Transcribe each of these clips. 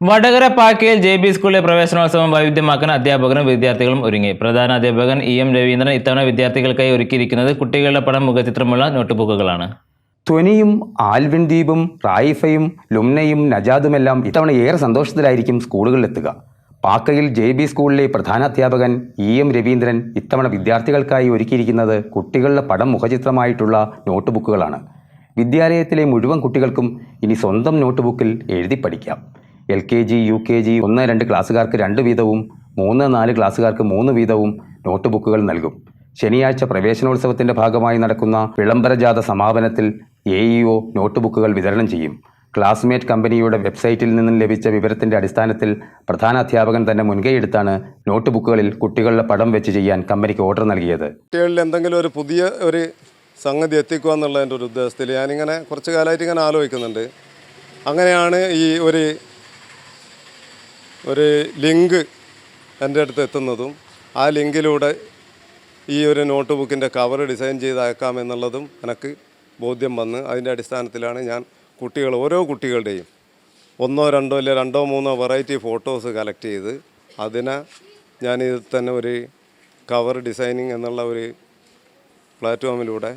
Vadakara പാക്കയിൽ J B സ്കൂളിലെ പ്രവേശനോത്സവം വൈവിധ്യമാക്കാൻ അധ്യാപകരും വിദ്യാർത്ഥികളും ഒരുങ്ങി. പ്രധാന അധ്യാപകൻ ഇ എം രവീന്ദ്രൻ ഇത്തവണ വിദ്യാർത്ഥികൾക്കായി ഒരുക്കിയിരിക്കുന്നത് കുട്ടികളുടെ പടം മുഖചിത്രമുള്ള നോട്ട്ബുക്കുകളാണ്. ത്വനിയും ആൽവിൻ ദ്വീപും റായിഫയും ലുംനയും നജാദുമെല്ലാം ഇത്തവണ ഏറെ സന്തോഷത്തിലായിരിക്കും സ്കൂളുകളിലെത്തുക. പാക്കയിൽ ജെ ബി സ്കൂളിലെ പ്രധാനാധ്യാപകൻ ഇ എം രവീന്ദ്രൻ ഇത്തവണ വിദ്യാർത്ഥികൾക്കായി ഒരുക്കിയിരിക്കുന്നത് കുട്ടികളുടെ പടം മുഖചിത്രമായിട്ടുള്ള നോട്ട്ബുക്കുകളാണ്. വിദ്യാലയത്തിലെ മുഴുവൻ കുട്ടികൾക്കും ഇനി സ്വന്തം നോട്ട്ബുക്കിൽ എഴുതി പഠിക്കാം. L K G U K G ഒന്ന് രണ്ട് ക്ലാസ്സുകാർക്ക് രണ്ട് വീതവും മൂന്ന് നാല് ക്ലാസ്സുകാർക്ക് മൂന്ന് വീതവും നോട്ട് ബുക്കുകൾ നൽകും. ശനിയാഴ്ച പ്രവേശനോത്സവത്തിന്റെ ഭാഗമായി നടക്കുന്ന വിളംബരജാഥ സമാപനത്തിൽ എ ഇ ഒ നോട്ട് ബുക്കുകൾ വിതരണം ചെയ്യും. ക്ലാസ്മേറ്റ് കമ്പനിയുടെ വെബ്സൈറ്റിൽ നിന്നും ലഭിച്ച വിവരത്തിന്റെ അടിസ്ഥാനത്തിൽ പ്രധാന അധ്യാപകൻ തന്നെ മുൻകൈയെടുത്താണ് നോട്ട് ബുക്കുകളിൽ കുട്ടികളുടെ പടം വെച്ച് ചെയ്യാൻ കമ്പനിക്ക് ഓർഡർ നൽകിയത്. കുട്ടികളിൽ എന്തെങ്കിലും ഒരു പുതിയ ഒരു സംഗതി എത്തിക്കുക എന്നുള്ളതിന്റെ ഒരു ഉദ്ദേശത്തിൽ ഞാനിങ്ങനെ കുറച്ച് കാലമായിട്ട് ഇങ്ങനെ ആലോചിക്കുന്നുണ്ട്. അങ്ങനെയാണ് ഈ ഒരു ഒരു ലിങ്ക് എന്റെ അടുത്ത് എത്തുന്നതും ആ ലിങ്കിലൂടെ ഈ ഒരു നോട്ട് ബുക്കിന്റെ കവർ ഡിസൈൻ ചെയ്ത് അയക്കാം എന്നുള്ളതും എനിക്ക് ബോധ്യം വന്ന് അതിന്റെ അടിസ്ഥാനത്തിലാണ് ഞാൻ കുട്ടികൾ ഓരോ കുട്ടികളുടെയും ഒന്നോ രണ്ടോ അല്ലെ രണ്ടോ മൂന്നോ വെറൈറ്റി ഫോട്ടോസ് കളക്ട് ചെയ്ത് അതിനെ ഞാൻ ഇതിൽ തന്നെ ഒരു കവർ ഡിസൈനിങ് എന്നുള്ള ഒരു പ്ലാറ്റ്ഫോമിലൂടെ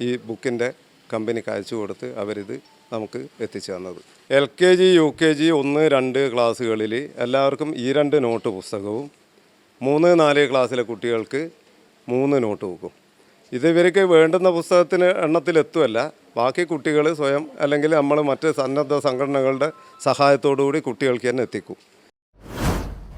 ഈ ബുക്കിന്റെ കമ്പനിക്ക് അയച്ചു കൊടുത്ത് അവരിത് നമുക്ക് എത്തിച്ചു തന്നത്. L K G U K G ഒന്ന് രണ്ട് ക്ലാസ്സുകളിൽ എല്ലാവർക്കും ഈ രണ്ട് നോട്ട് പുസ്തകവും മൂന്ന് നാല് ക്ലാസ്സിലെ കുട്ടികൾക്ക് മൂന്ന് നോട്ട് ബുക്കും. ഇത് ഇവർക്ക് വേണ്ടുന്ന പുസ്തകത്തിന് എണ്ണത്തിലെത്തുമല്ല ബാക്കി കുട്ടികൾ സ്വയം അല്ലെങ്കിൽ നമ്മൾ മറ്റ് സന്നദ്ധ സംഘടനകളുടെ സഹായത്തോടു കൂടി കുട്ടികൾക്ക് തന്നെ എത്തിക്കും.